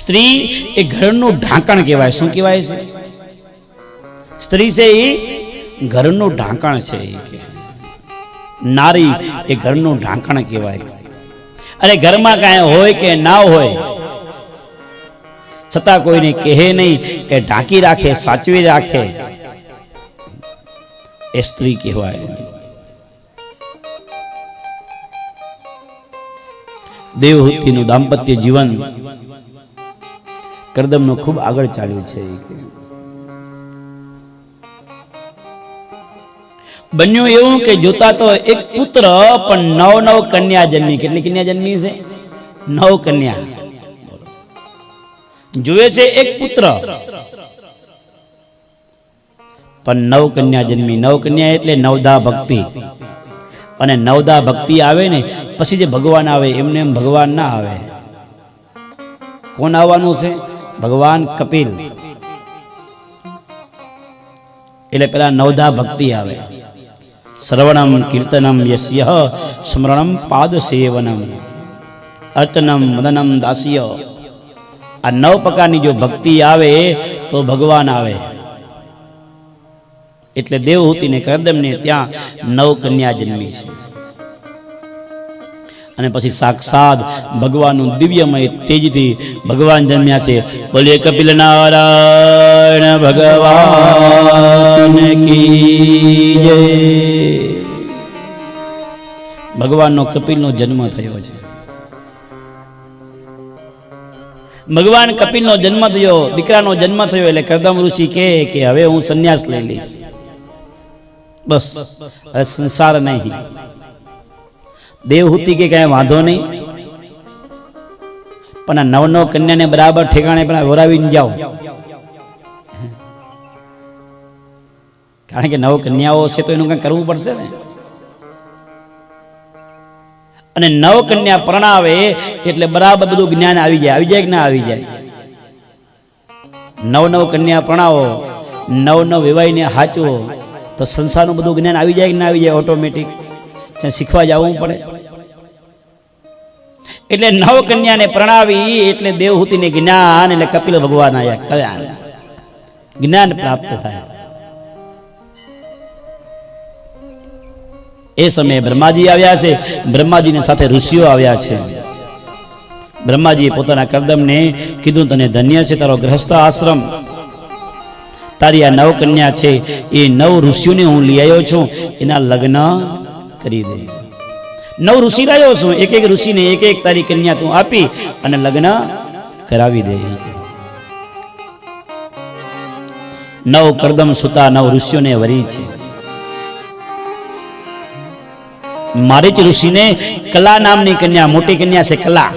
સ્ત્રી એ ઘરનું ઢાંકણ કહેવાય. શું કહેવાય છે? સ્ત્રી છે એ ઘરનું ઢાંકણ છે. નારી એ ઘરનું ઢાંકણ કહેવાય. અરે ઘરમાં કાંઈ હોય કે ના હોય, છતાં કોઈને કહે નહીં એ ઢાંકી રાખે, સાચવી રાખે, એ સ્ત્રી કહેવાય. દેવહૂતિનું દાંપત્ય જીવન કરદમનું ખૂબ આગળ ચાલ્યું છે. બન્યું એવું કે જોતા તો એક પુત્ર, પણ નવ નવ કન્યા જન્મી. કેટલી કન્યા જન્મી છે? નવ કન્યા. જુએ છે એક પુત્ર, પણ નવ કન્યા જન્મી. નવ કન્યા એટલે નવદા ભક્તિ. અને નવદા ભક્તિ આવે ને, પછી જે ભગવાન આવે, એમને એમ ભગવાન ના આવે. કોણ આવવાનું છે? ભગવાન કપિલ. એટલે પેલા નવધા ભક્તિ આવે. શ્રવણમ કીર્તનમ યસ્ય સ્મરણમ પાદ સેવનમ અર્ચનમ મદનમ દાસ્ય. આ નવ પ્રકારની જો ભક્તિ આવે તો ભગવાન આવે. એટલે દેવહૂતિને કરદમને ત્યાં નવ કન્યા જન્મી છે. અને પછી સાક્ષાત ભગવાનનું દિવ્યમય તેજથી ભગવાન જન્મ્યા છે. બોલે કપિલ નારાયણ ભગવાન ભગવાનનો કપિલનો જન્મ થયો છે. ભગવાન કપિલનો જન્મ થયો, દીકરાનો જન્મ થયો એટલે કરદમ ઋષિ કહે કે, હવે હું સંન્યાસ લઈ લઈશ. બસ સંસાર નહીં. દેવહૂતિ કે કાંઈ વાંધો નહીં. પણ આ નવ નવ કન્યાને બરાબર ઠેકાણે પણ વરાવીને જાઓ. કારણ કે નવ કન્યાઓ છે તો એનું કંઈ કરવું પડશે ને? અને નવ કન્યા પ્રણાવે એટલે બરાબર બધું જ્ઞાન આવી જાય. આવી જાય કે ના આવી જાય? નવ નવ કન્યા પ્રણાવો, નવ નવ વિવાહીને હાચવો, તો સંસારનું બધું જ્ઞાન આવી જાય કે ના આવી જાય? ઓટોમેટિક ત્યાં શીખવા જવું પડે. એટલે નવ કન્યાને પ્રણાવી એટલે દેવહૂતિને જ્ઞાન એટલે કપિલ ભગવાન આયા, કલ્યાણ. જ્ઞાન પ્રાપ્ત થાય. એ સમયે બ્રહ્માજી આવ્યા છે. બ્રહ્માજીની સાથે ઋષિઓ આવ્યા છે. બ્રહ્માજીએ પોતાના કરદમને કીધું, તને ધન્ય છે તારો ગ્રહસ્થ આશ્રમ. તારી આ નવ કન્યા છે. એ નવ ઋષિઓને હું લઈ આવ્યો છું. એના લગ્ન કરી દે. નવ ઋષિ લાવ્યો છું. એક એક ઋષિને એક એક તારી કન્યા તું આપી અને લગ્ન કરાવી દે. નવ કરદમ સુતા નવ ઋષિઓને વરી છે. મારીચ ઋષિને કલા નામની કન્યા, મોટી કન્યા છે કલા.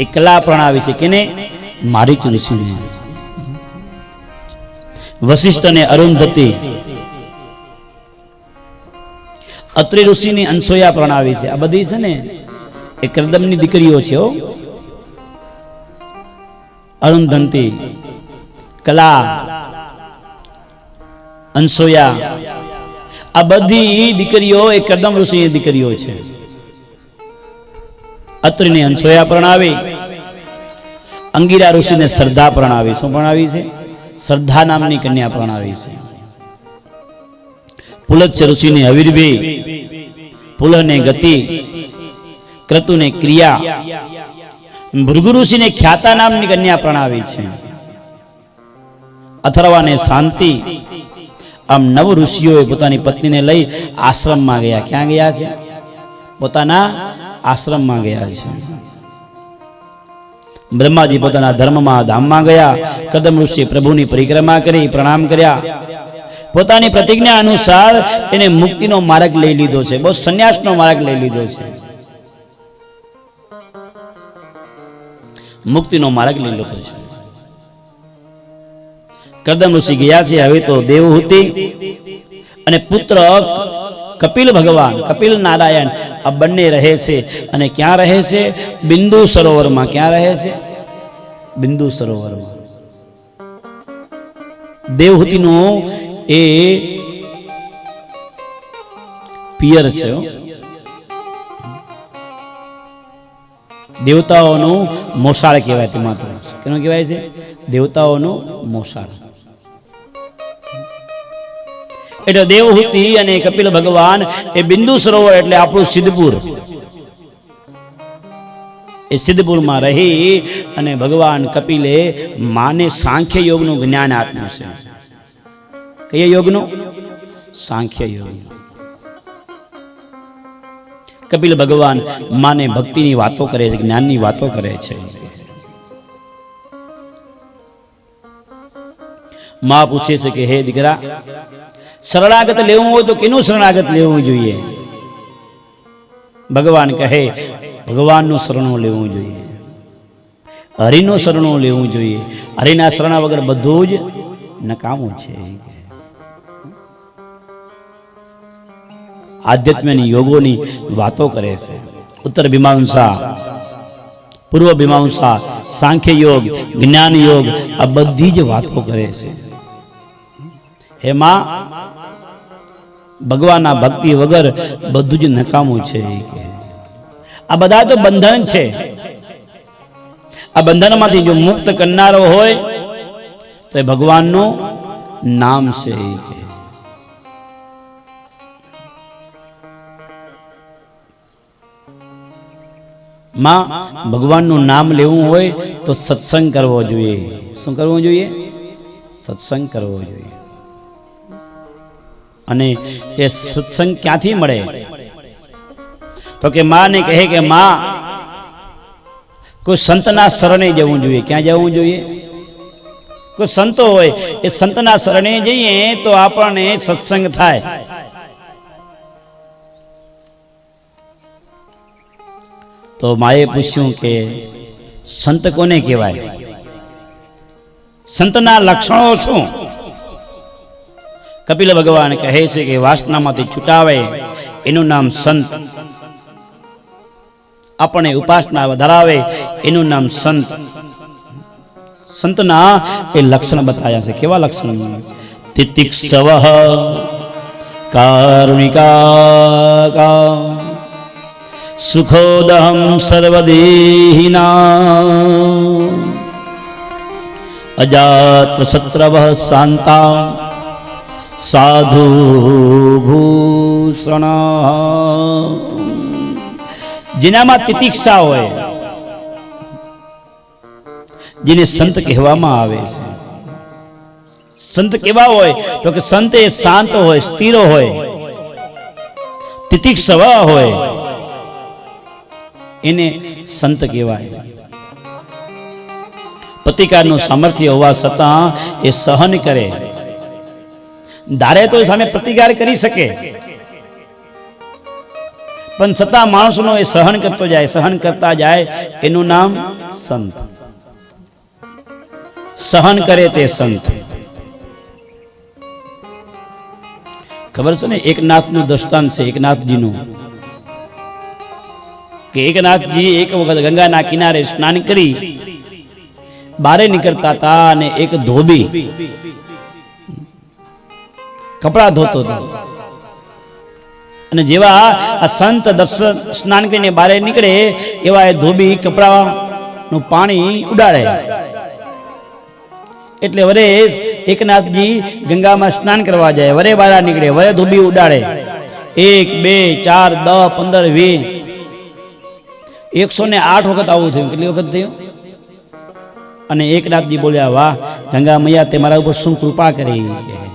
એ કલા પ્રણાવી છે કેને? જ ઋષિને. વશિષ્ઠ અને અરુંધતી અત્રિ ઋષિની અંશોયા પ્રણાવી છે. આ બધી છે ને એ કરદમની દીકરીઓ છે અરુંધંતી કલા અંશોયા આ બધી દીકરીઓ એ કદમ ઋષિની દીકરીઓ છે. અત્રિને અંશોયા પ્રણાવી અંગીરા ઋષિને શ્રદ્ધા પ્રણાવી શું પ્રણાવી છે? શ્રદ્ધા નામની કન્યા પ્રણાવી છે. પુલચ્છ ઋષિને અવિર્ભી પુલહને ગતિ, ક્રતુને ક્રિયા. ભૃગુ ખ્યાતા નામની કન્યા પ્રણાવી છે. અથર્વાને શાંતિ. આમ નવ ઋષિઓએ પોતાની પત્નીને લઈ આશ્રમમાં ગયા. ક્યાં ગયા છે? પોતાના આશ્રમમાં ગયા છે. બ્રહ્માજી પોતાના ધર્મમાં, ધામમાં ગયા. કદમ ઋષિ પ્રભુની પરિક્રમા કરી, પ્રણામ કર્યા. પોતાની પ્રતિજ્ઞા અનુસાર એને મુક્તિનો માર્ગ લઈ લીધો છે. બહુ સંન્યાસનો માર્ગ લઈ લીધો છે. મુક્તિનો માર્ગ લઈ લીધો છે. કદમ ઋષિ ગયા છે, હવે તો દેવહૂતિ અને પુત્ર કપિલ ભગવાન, કપિલ નારાયણ, આ બંને રહે છે. અને ક્યાં રહે છે? બિંદુ સરોવરમાં. ક્યાં રહે છે? બિંદુ સરોવરમાં. દેવહૂતિનું એ પિયર છે દેવતાઓનું મોસાળ કહેવાય તે માત્ર. કેનું કહેવાય છે? દેવતાઓનું મોસાળ. એટલે દેવહૂતિ અને કપિલ ભગવાન એ બિંદુ સરોવર એટલે આપણું સિદ્ધપુર. એ સિદ્ધપુરમાં રહી અને ભગવાન કપિલે માને સાંખ્ય યોગનું જ્ઞાન આપ્યું છે. કયા યોગનો? સાંખ્ય યોગ. કપિલ ભગવાન માને ભક્તિની વાતો કરે છે, જ્ઞાનની વાતો કરે છે. માં પૂછે છે કે, હે દીકરા, શરણાગત લેવું હોય તો કેનું શરણાગત લેવું જોઈએ? ભગવાન કહે, ભગવાનનું શરણું લેવું જોઈએ. હરિનું શરણું લેવું જોઈએ. હરિના શરણા વગર બધું જ નકામું છે. આધ્યાત્મની યોગોની વાતો કરે છે. ઉત્તર મીમાંસા પૂર્વ મીમાંસા સાંખ્ય યોગ, જ્ઞાન યોગ, આ બધી જ વાતો કરે છે. એમાં ભગવાનના ભક્તિ વગર બધું જ નકામું છે આ બધા તો બંધન છે. આ બંધનમાંથી જો મુક્ત કરનારો હોય, તો એ ભગવાનનું નામ છે માં ભગવાનનું નામ લેવું હોય તો સત્સંગ કરવો જોઈએ. શું કરવું જોઈએ? સત્સંગ કરવો જોઈએ. અને એ સત્સંગ ક્યાંથી મળે? તો કે માને કહે કે માં, કોઈ સંતના શરણે જવું જોઈએ. ક્યાં જવું જોઈએ? કોઈ સંતો હોય, એ સંતના શરણે જઈએ તો આપણને સત્સંગ થાય. તો માએ પૂછ્યું કે, સંત કોને કહેવાય? સંતના લક્ષણો શું? કપિલ ભગવાન કહે છે કે, વાસનામાંથી છૂટાવે. એનું નામ સંત. આપણે ઉપાસના વધારાવે એનું નામ સંત. સંતના એ લક્ષણ બતાવ્યા છે. કેવા લક્ષણ? તિતિક્ષવ કારુણિકા સુખોદહમ સર્વદેહિના અજાત શત્રવ શાંતા સાધુ ભૂષણ જેનામાં તિતિક્ષા હોય જેને સંત કહેવામાં આવે છે સંત કેવા હોય તો કે સંત એ શાંત હોય સ્થિર હોય તિતિક્ષવા હોય એને સંત કહેવાય. પ્રતિકારનું સામર્થ્ય હોવા છતાં એ સહન કરે. ધારે તો સામે પ્રતિકાર કરી શકે. પણ છતાં માણસનો એ સહન કરતો જાય, સહન કરતા જાય, એનું નામ સંત. સહન કરે તે સંત. ખબર છે ને, એકનાથનું દ્રષ્ટાંત છે, એકનાથજીનું. કે એકનાથજી એક વખત ગંગાના કિનારે સ્નાન કરી બારે નીકળતા હતા અને એક ધોબી કપડા ધોતો હતો અને જેવા આ સંત દર્શન સ્નાન કરીને બારે નીકળે, એવા એ ધોબી કપડાનું પાણી ઉડાડે. એટલે વરે એકનાથજી ગંગામાં સ્નાન કરવા જાય. વરે બારા નીકળે, વરે ધોબી ઉડાડે. એક, બે, ચાર, દસ, પંદર, વીસ એકસો ને આઠ વખત આવું થયું. કેટલી વખત થયું? અને એકનાથજી બોલ્યા, વાહ, ગંગા મૈયા, તે મારા ઉપર શું કૃપા કરી? કે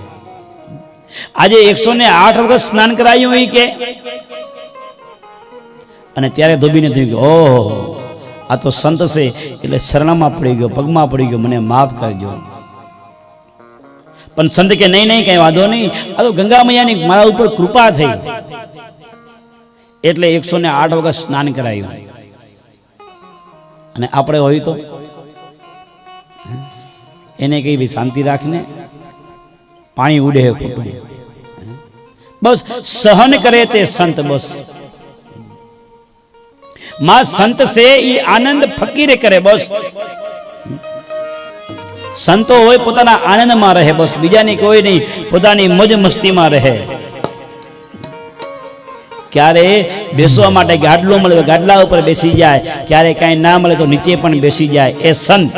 આજે એકસો ને આઠ વખત સ્નાન કરાયું હોય કે? અને ત્યારે ધોબીને થયું કે, ઓહો, આ તો સંત છે, એટલે શરણામાં પડી ગયો, પગમાં પડી ગયો, મને માફ કરજો. પણ સંત કે, નહીં નહીં, કઈ વાંધો નહીં, આ તો ગંગા મૈયાની મારા ઉપર કૃપા થઈ. એટલે એકસો ને આઠ વખત સ્નાન કરાયું. અને આપણે હોય તો? એને કઈ ભાઈ શાંતિ રાખને પાણી ઉડે ખોટું. બસ સહન કરે તે સંત બસ. માં સંત છે એ આનંદ ફકીરે કરે બસ. સંતો હોય પોતાના આનંદમાં રહે બસ. બીજાની કોઈ નહીં, પોતાની મોજ મસ્તીમાં રહે. ક્યારે બેસવા માટે ગાડલો મળે ગાડલા ઉપર બેસી જાય, ક્યારે કાંઈ ના મળે તો નીચે પણ બેસી જાય. એ સંત.